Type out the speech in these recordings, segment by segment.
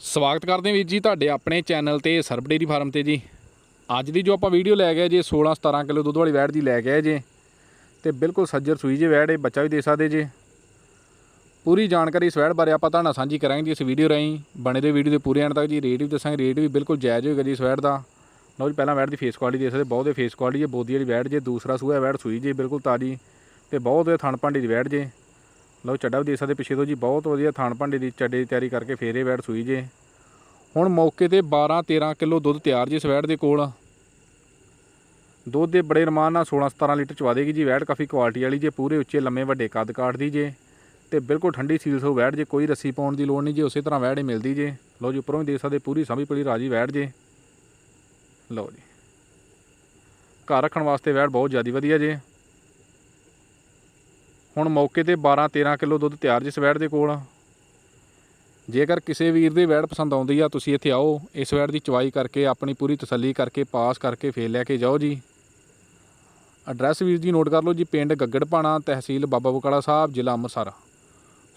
ਸਵਾਗਤ ਕਰਦੇ ਹਾਂ ਵੀਰ ਜੀ ਤੁਹਾਡੇ ਆਪਣੇ ਚੈਨਲ ਤੇ ਸਰਬ ਡੇਰੀ ਫਾਰਮ ਤੇ ਜੀ। ਅੱਜ ਦੀ ਜੋ ਆਪਾਂ ਵੀਡੀਓ ਲੈ ਗਏ ਜੇ 16 17 ਕਿਲੋ ਦੁੱਧ ਵਾਲੀ ਵੈੜ ਦੀ ਲੈ ਕੇ ਆਏ ਜੇ। ਤੇ ਬਿਲਕੁਲ ਸੱਜਰ ਸੂਈ ਜੇ ਵੈੜ, ਇਹ ਬੱਚਾ ਵੀ ਦੇ ਸਕਦੇ ਜੇ। ਪੂਰੀ ਜਾਣਕਾਰੀ ਇਸ ਵੈੜ ਬਾਰੇ ਆਪਾਂ ਤੁਹਾਨੂੰ ਸਾਂਝੀ ਕਰਾਂਗੇ ਜੀ ਇਸ ਵੀਡੀਓ ਰਾਹੀਂ। ਬਣੇ ਦੇ ਵੀਡੀਓ ਦੇ ਪੂਰੇ ਐਂਡ ਤੱਕ ਜੀ, ਰੇਟ ਵੀ ਦੱਸਾਂਗੇ, ਰੇਟ ਵੀ ਬਿਲਕੁਲ ਜਾਇਜ਼ ਹੋਏਗਾ ਜੀ ਇਸ ਵੈੜ ਦਾ। ਲਓ ਜੀ, ਪਹਿਲਾਂ ਵੈੜ ਦੀ ਫੇਸ ਕੁਆਲਿਟੀ ਦੇ ਸਕਦੇ, ਬਹੁਤ ਦੇ ਫੇਸ ਕੁਆਲਿਟੀ ਜੇ ਬੋਦੀ ਵਾਲੀ ਵੈੜ ਜੇ, ਦੂਸਰਾ ਸੂਆ ਵੈੜ ਸੂਈ ਜੇ, ਬਿਲਕੁਲ ਤਾਜੀ ਤੇ ਬਹੁਤ ਦੇ ਥਣ ਭਾਂਡੀ ਦੀ ਵੈੜ ਜੇ। ਲਓ ਚੱਡਾ ਵੀ ਦੇ ਸਕਦੇ, ਪਿੱਛੇ ਤੋਂ ਜੀ ਬਹੁਤ ਵਧੀਆ ਥਾਣ ਭਾਂਡੇ ਦੀ ਚੱਡੇ ਦੀ ਤਿਆਰੀ ਕਰਕੇ ਫੇਰੇ ਵੈੜ ਸੂਈ ਜੇ। ਹੁਣ ਮੌਕੇ ਤੇ 12 13 ਕਿਲੋ ਦੁੱਧ ਤਿਆਰ ਜੀ ਇਸ ਵੈੜ ਦੇ ਕੋਲ। ਦੁੱਧ ਦੇ ਬੜੇ ਰਮਾਨ ਨਾਲ 16 17 ਲੀਟਰ ਚਵਾ ਦੇਗੀ ਜੀ ਵੈੜ ਕਾਫੀ ਕੁਆਲਿਟੀ ਵਾਲੀ ਜੇ, ਪੂਰੇ ਉੱਚੇ ਲੰਮੇ ਵੱਡੇ ਕੱਦ ਕਾਠ ਦੀ ਜੇ। ਤੇ ਬਿਲਕੁਲ ਠੰਡੀ ਸੀਲ ਸੋ ਵੈੜ ਜੇ, ਕੋਈ ਰੱਸੀ ਪਾਉਣ ਦੀ ਲੋੜ ਨਹੀਂ ਜੀ, ਉਸੇ ਤਰ੍ਹਾਂ ਵੈੜ ਹੀ ਮਿਲਦੀ ਜੇ। ਲਓ ਜੀ ਉੱਪਰੋਂ ਵੀ ਦੇ ਸਕਦੇ, ਪੂਰੀ ਸਾਂਭੀ ਪਲੀ ਰਾਜੀ ਵੈੜ ਜੇ। ਲਓ ਜੀ। ਘਰ ਰੱਖਣ ਵਾਸਤੇ ਵੈੜ ਬਹੁਤ ਜ਼ਿਆਦਾ ਵਧੀਆ ਜੇ। ਹੁਣ ਮੌਕੇ ਤੇ 12 13 ਕਿਲੋ ਦੁੱਧ ਤਿਆਰ ਜਿਸ ਵੈੜ ਦੇ ਕੋਲ ਜੇਕਰ ਕਿਸੇ ਵੀਰ ਦੀ ਵੈੜ ਪਸੰਦ ਆਉਂਦੀ ਆ, ਤੁਸੀਂ ਇੱਥੇ ਆਓ, ਇਸ ਵੈੜ ਦੀ ਚਵਾਈ ਕਰਕੇ, ਆਪਣੀ ਪੂਰੀ ਤਸੱਲੀ ਕਰਕੇ, ਪਾਸ ਕਰਕੇ ਫੇਰ ਲੈ ਕੇ ਜਾਓ ਜੀ। ਐਡਰੈਸ ਵੀਰ ਜੀ ਨੋਟ ਕਰ ਲਓ ਜੀ, ਪਿੰਡ ਗੱਗੜਪਾਣਾ, ਤਹਿਸੀਲ ਬਾਬਾ ਬਕਾਲਾ ਸਾਹਿਬ, ਜ਼ਿਲ੍ਹਾ ਅੰਮ੍ਰਿਤਸਰ।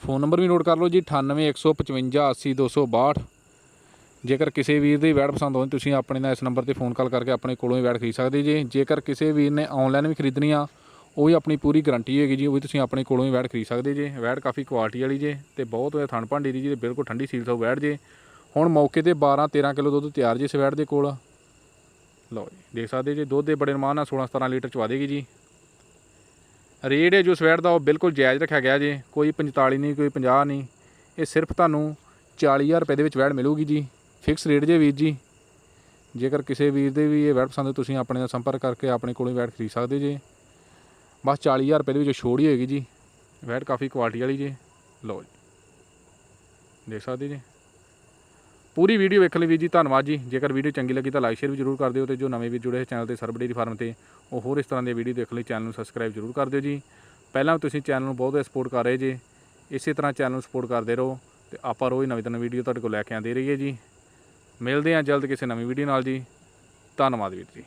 ਫੋਨ ਨੰਬਰ ਵੀ ਨੋਟ ਕਰ ਲਓ ਜੀ 9815580262 ਜੇਕਰ ਕਿਸੇ ਵੀਰ ਦੀ ਵੈੜ ਪਸੰਦ ਹੋਵੇ ਤੁਸੀਂ ਆਪਣੇ ਨਾਲ ਇਸ ਨੰਬਰ ਤੇ ਫੋਨ ਕਾਲ ਕਰਕੇ ਆਪਣੇ ਕੋਲੋਂ ਹੀ ਵੈੜ ਖਰੀਦ ਸਕਦੇ ਜੇ। ਜੇਕਰ ਕਿਸੇ ਵੀਰ ਨੇ ਆਨਲਾਈਨ ਵੀ ਖਰੀਦਣੀ ਆ ਉਹ ਵੀ ਆਪਣੀ ਪੂਰੀ ਗਾਰੰਟੀ ਹੈਗੀ ਜੀ, ਉਹ ਵੀ ਤੁਸੀਂ ਆਪਣੇ ਕੋਲੋਂ ਹੀ ਵੈੜ ਖਰੀਦ ਸਕਦੇ ਜੇ, ਵੈੜ ਕਾਫੀ ਕੁਆਲਿਟੀ ਵਾਲੀ ਜੇ ਤੇ ਬਹੁਤ ਹੋਇਆ ਥਣ ਭਾਂਡੀ ਦੀ ਜੀ ਤੇ ਬਿਲਕੁਲ ਠੰਡੀ ਸੀਲ ਤੋਂ ਵੈੜ ਜੇ। ਹੁਣ ਮੌਕੇ ਤੇ 12 13 ਕਿਲੋ ਦੁੱਧ ਤਿਆਰ ਜੇ ਇਸ ਵੈੜ ਦੇ ਕੋਲ। ਲਓ ਜੀ, ਦੇਖ ਸਕਦੇ ਜੇ, ਦੁੱਧ ਦੇ ਬੜੇ ਰਮਾਨ ਨਾਲ 16 17 ਲੀਟਰ ਚਵਾ ਦੇਗੀ ਜੀ। ਰੇਟ ਹੈ ਜੋ ਸਵੈਟ ਦਾ, ਉਹ ਬਿਲਕੁਲ ਜਾਇਜ਼ ਰੱਖਿਆ ਗਿਆ ਜੇ, ਕੋਈ 45 ਨਹੀਂ, ਕੋਈ 50 ਨਹੀਂ। ਇਹ ਸਿਰਫ ਤੁਹਾਨੂੰ 40000 ਰੁਪਏ ਦੇ ਵਿੱਚ ਵੈੜ ਮਿਲੂਗੀ ਜੀ। ਫਿਕਸ ਰੇਟ ਜੇ ਵੀਰ ਜੀ। ਜੇਕਰ ਕਿਸੇ ਵੀਰ ਦੇ ਵੀ ਇਹ ਵੈੜ ਪਸੰਦ ਤੁਸੀਂ ਆਪਣੇ ਨਾਲ ਸੰਪਰਕ ਕਰਕੇ ਆਪਣੇ ਕੋਲੋਂ ਹੀ ਵੈੜ ਖਰੀਦ ਸਕਦੇ ਜੇ। ਬਸ 40000 ਰੁਪਏ ਦੇ ਵਿੱਚ ਛੋੜ ਹੀ ਹੋਏਗੀ ਜੀ। ਵੈਟ ਕਾਫੀ ਕੁਆਲਿਟੀ ਵਾਲੀ ਜੀ। ਲਓ ਜੀ। ਦੇਖ ਸਕਦੇ ਜੀ। ਪੂਰੀ ਵੀਡੀਓ ਵੇਖਣ ਲਈ ਵੀਰ ਜੀ ਧੰਨਵਾਦ ਜੀ। ਜੇਕਰ ਵੀਡੀਓ ਚੰਗੀ ਲੱਗੀ ਤਾਂ ਲਾਈਕ ਸ਼ੇਅਰ ਵੀ ਜ਼ਰੂਰ ਕਰ ਦਿਓ ਤੇ ਜੋ ਨਵੇਂ ਵੀਰ ਜੁੜੇ ਇਸ ਚੈਨਲ ਤੇ ਸਰਬ ਡੇਅਰੀ ਫਾਰਮ ਤੇ, ਉਹ ਹੋਰ ਇਸ ਤਰ੍ਹਾਂ ਦੀ ਵੀਡੀਓ ਦੇਖਣ ਲਈ ਚੈਨਲ ਨੂੰ ਸਬਸਕ੍ਰਾਈਬ ਜ਼ਰੂਰ ਕਰ ਦਿਓ ਜੀ। ਪਹਿਲਾਂ ਵੀ ਤੁਸੀਂ ਚੈਨਲ ਨੂੰ ਬਹੁਤ ਸਪੋਰਟ ਕਰ ਰਹੇ ਜੇ, ਇਸੇ ਤਰ੍ਹਾਂ ਚੈਨਲ ਨੂੰ ਸਪੋਰਟ ਕਰਦੇ ਰਹੋ ਤੇ ਆਪਾਂ ਰੋਜ਼ ਨਵੀਂ ਤੋਂ ਨਵੀਂ ਵੀਡੀਓ ਤੁਹਾਡੇ ਕੋਲ ਲੈ ਕੇ ਆਉਂਦੇ ਰਹੀਏ ਜੀ। ਮਿਲਦੇ ਹਾਂ ਜਲਦ ਕਿਸੇ ਨਵੀਂ ਵੀਡੀਓ ਨਾਲ ਜੀ। ਧੰਨਵਾਦ ਵੀਰ ਜੀ।